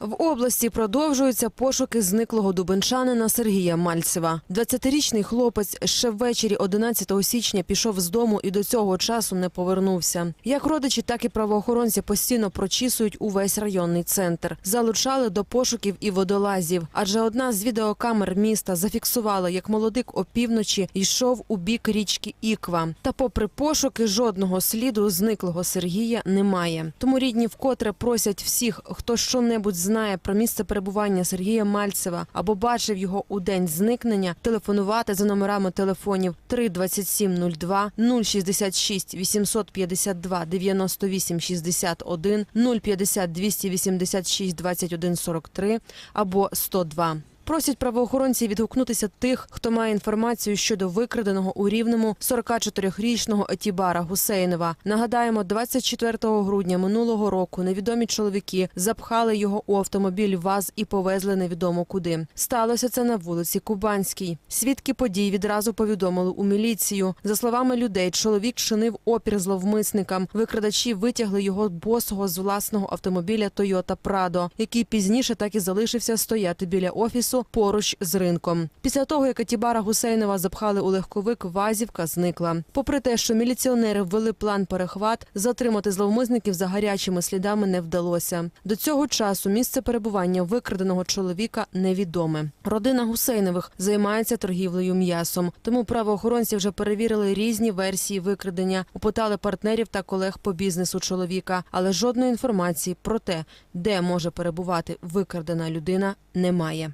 В області продовжуються пошуки зниклого дубенчанина Сергія Мальцева. 20-річний хлопець ще ввечері 11 січня пішов з дому і до цього часу не повернувся. Як родичі, так і правоохоронці постійно прочісують увесь районний центр. Залучали до пошуків і водолазів, адже одна з відеокамер міста зафіксувала, як молодик опівночі йшов у бік річки Іква. Та, попри пошуки, жодного сліду зниклого Сергія немає. Тому рідні вкотре просять всіх, хто щонебудь знає про місце перебування Сергія Мальцева або бачив його у день зникнення, телефонувати за номерами телефонів 32702, 066 852 98 61, 050 286 21 43 або 102. Просять правоохоронці відгукнутися тих, хто має інформацію щодо викраденого у Рівному 44-річного Етібара Гусейнова. Нагадаємо, 24 грудня минулого року невідомі чоловіки запхали його у автомобіль ВАЗ і повезли невідомо куди. Сталося це на вулиці Кубанській. Свідки подій відразу повідомили у міліцію. За словами людей, чоловік чинив опір зловмисникам. Викрадачі витягли його босого з власного автомобіля Toyota Prado, який пізніше так і залишився стояти біля офісу поруч з ринком. Після того, як Атібара Гусейнова запхали у легковик, вазівка зникла. Попри те, що міліціонери ввели план перехват, затримати зловмисників за гарячими слідами не вдалося. До цього часу місце перебування викраденого чоловіка невідоме. Родина Гусейнових займається торгівлею м'ясом, тому правоохоронці вже перевірили різні версії викрадення, опитали партнерів та колег по бізнесу чоловіка, але жодної інформації про те, де може перебувати викрадена людина, немає.